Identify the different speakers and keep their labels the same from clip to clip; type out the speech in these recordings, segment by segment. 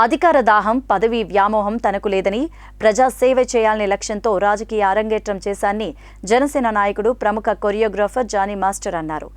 Speaker 1: అధికార దాహం పదవి వ్యామోహం తనకు లేదని ప్రజాసేవ చేయాలనే లక్ష్యంతో రాజకీయ అరంగేట్రం చేశాన్ని జనసేన నాయకుడు ప్రముఖ కొరియోగ్రాఫర్ జానీ మాస్టర్ అన్నారు.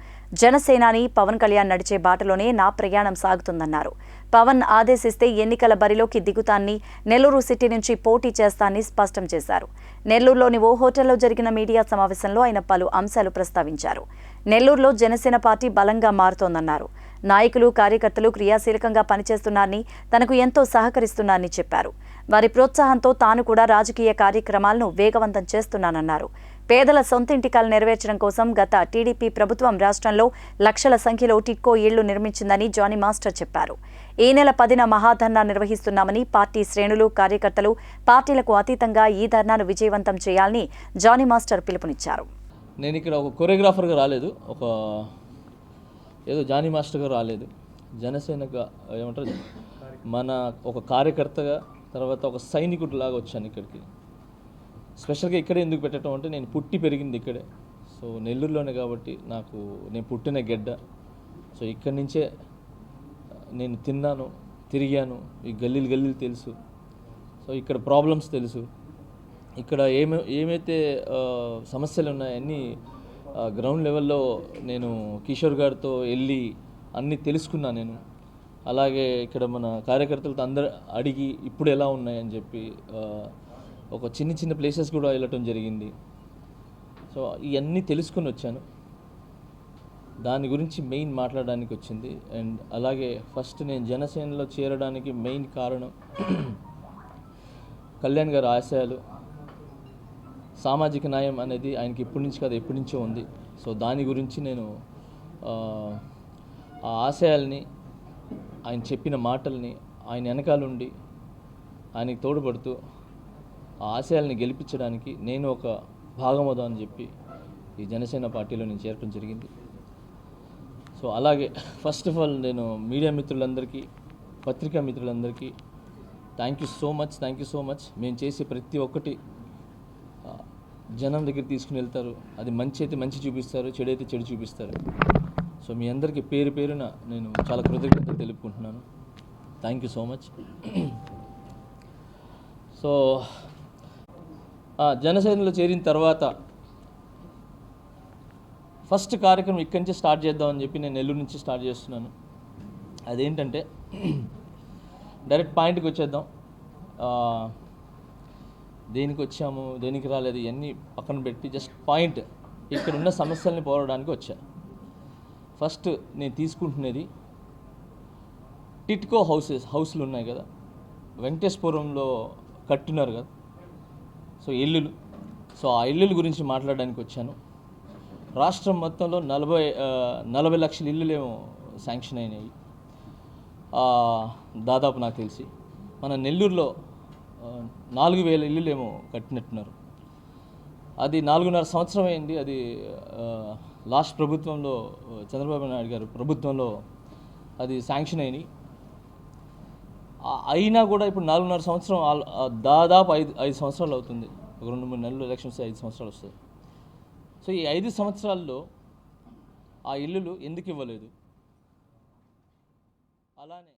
Speaker 1: జనసేనాని పవన్ కళ్యాణ్ నడిచే బాటలోనే నా ప్రయాణం సాగుతుందన్నారు. పవన్ ఆదేశిస్తే ఎన్నికల బరిలోకి దిగుతాన్ని నెల్లూరు సిటీ నుంచి పోటీ చేస్తానని స్పష్టం చేశారు. నెల్లూరులోని ఓ హోటల్లో జరిగిన మీడియా సమావేశంలో ఆయన పలు అంశాలు ప్రస్తావించారు. నెల్లూరులో జనసేన పార్టీ బలంగా మారుతోందన్నారు. నాయకులు కార్యకర్తలు క్రియాశీలకంగా పనిచేస్తున్నారని తనకు ఎంతో సహకరిస్తున్నారని చెప్పారు. వారి ప్రోత్సాహంతో తాను కూడా రాజకీయ కార్యక్రమాలను వేగవంతం చేస్తున్నానన్నారు. పేదల సొంతింటి కల నెరవేర్చడం కోసం గత టీడీపీ ప్రభుత్వం రాష్ట్రంలో లక్షల సంఖ్యలో టిక్కో ఇళ్ళు నిర్మించిందని జానీ మాస్టర్ చెప్పారు. ఈ నెల పదిన మహాధర్నా నిర్వహిస్తున్నామని పార్టీ శ్రేణులు కార్యకర్తలు పార్టీలకు అతీతంగా ఈ ధర్నాను విజయవంతం చేయాలని జానీ మాస్టర్ పిలుపునిచ్చారు.
Speaker 2: నేను ఇక్కడ ఒక కొరియోగ్రాఫర్గా రాలేదు. ఒక ఏదో జానీ మాస్టర్గా రాలేదు. జనసేనగా ఏమంటారు? మన ఒక కార్యకర్తగా తర్వాత ఒక సైనికుడిలాగా వచ్చాను ఇక్కడికి. స్పెషల్గా ఇక్కడే ఎందుకు పెట్టడం అంటే నేను పుట్టి పెరిగింది ఇక్కడే. సో నెల్లూరులోనే కాబట్టి నాకు నేను పుట్టిన గెడ్డ. సో ఇక్కడి నుంచే నేను తిన్నాను తిరిగాను. ఈ గల్లీలు గల్లీలు తెలుసు. సో ఇక్కడ ప్రాబ్లమ్స్ తెలుసు. ఇక్కడ ఏమే ఏమైతే సమస్యలు ఉన్నాయన్నీ గ్రౌండ్ లెవెల్లో నేను కిషోర్ గారితో వెళ్ళి అన్నీ తెలుసుకున్నా నేను. అలాగే ఇక్కడ మన కార్యకర్తలతో అందరు అడిగి ఇప్పుడు ఎలా ఉన్నాయని చెప్పి ఒక చిన్న చిన్న ప్లేసెస్ కూడా వెళ్ళటం జరిగింది. సో ఇవన్నీ తెలుసుకుని వచ్చాను. దాని గురించి మెయిన్ మాట్లాడడానికి వచ్చింది. అండ్ అలాగే ఫస్ట్ నేను జనసేనలో చేరడానికి మెయిన్ కారణం కళ్యాణ్ గారు ఆశయాలు. సామాజిక న్యాయం అనేది ఆయనకి ఇప్పటి నుంచి కాదు ఎప్పటి నుంచో ఉంది. సో దాని గురించి నేను ఆ, ఆశయాల్ని ఆయన చెప్పిన మాటల్ని ఆయన వెనకాలండి ఆయనకి తోడ్పడుతూ ఆ ఆశయాల్ని గెలిపించడానికి నేను ఒక భాగమవుదా అని చెప్పి ఈ జనసేన పార్టీలో నేను చేరడం జరిగింది. సో అలాగే ఫస్ట్ ఆఫ్ ఆల్ నేను మీడియా మిత్రులందరికీ పత్రికా మిత్రులందరికీ thank you so much thank you so much మేము చేసే ప్రతి ఒక్కటి జనం దగ్గర తీసుకుని వెళ్తారు. అది మంచి అయితే మంచి చూపిస్తారు చెడు అయితే చెడు చూపిస్తారు. సో మీ అందరికీ పేరు పేరున నేను చాలా కృతజ్ఞతలు తెలుపుకుంటున్నాను. Thank you so much so ఆ, జనసేనలో చేరిన తర్వాత ఫస్ట్ కార్యక్రమం ఇక్కడి నుంచి స్టార్ట్ చేద్దామని చెప్పి నేను నెల్లూరు నుంచి స్టార్ట్ చేస్తున్నాను. అదేంటంటే డైరెక్ట్ పాయింట్కి వచ్చేద్దాం. దేనికి వచ్చాము దేనికి రాలేదు ఇవన్నీ పక్కన పెట్టి జస్ట్ పాయింట్ ఇక్కడ ఉన్న సమస్యల్ని పోరాడడానికి వచ్చా ఫస్ట్ నేను తీసుకుంటున్నది టిట్కో హౌసెస్ హౌస్లు ఉన్నాయి కదా. వెంకటేశ్వరంలో కట్టున్నారు కదా. సో ఇల్లులు. సో ఆ ఇల్లుల గురించి మాట్లాడడానికి వచ్చాను. రాష్ట్రం మొత్తంలో నలభై నలభై లక్షల ఇల్లులేమో శాంక్షన్ అయినాయి. దాదాపు నాకు తెలిసి. మన నెల్లూరులో నాలుగు వేల ఇల్లులేమో కట్టినట్టున్నారు. అది నాలుగున్నర సంవత్సరం అయింది. అది లాస్ట్ ప్రభుత్వంలో చంద్రబాబు నాయుడు గారు ప్రభుత్వంలో అది శాంక్షన్ అయినాయి. అయినా కూడా ఇప్పుడు నాలుగున్నర సంవత్సరం దాదాపు ఐదు ఐదు సంవత్సరాలు అవుతుంది. ఒక రెండు మూడు నెలలు ఎలక్షన్స్ ఐదు సంవత్సరాలు వస్తుంది. సో ఈ ఐదు సంవత్సరాల్లో ఆ ఇల్లులు ఎందుకు ఇవ్వలేదు? అలానే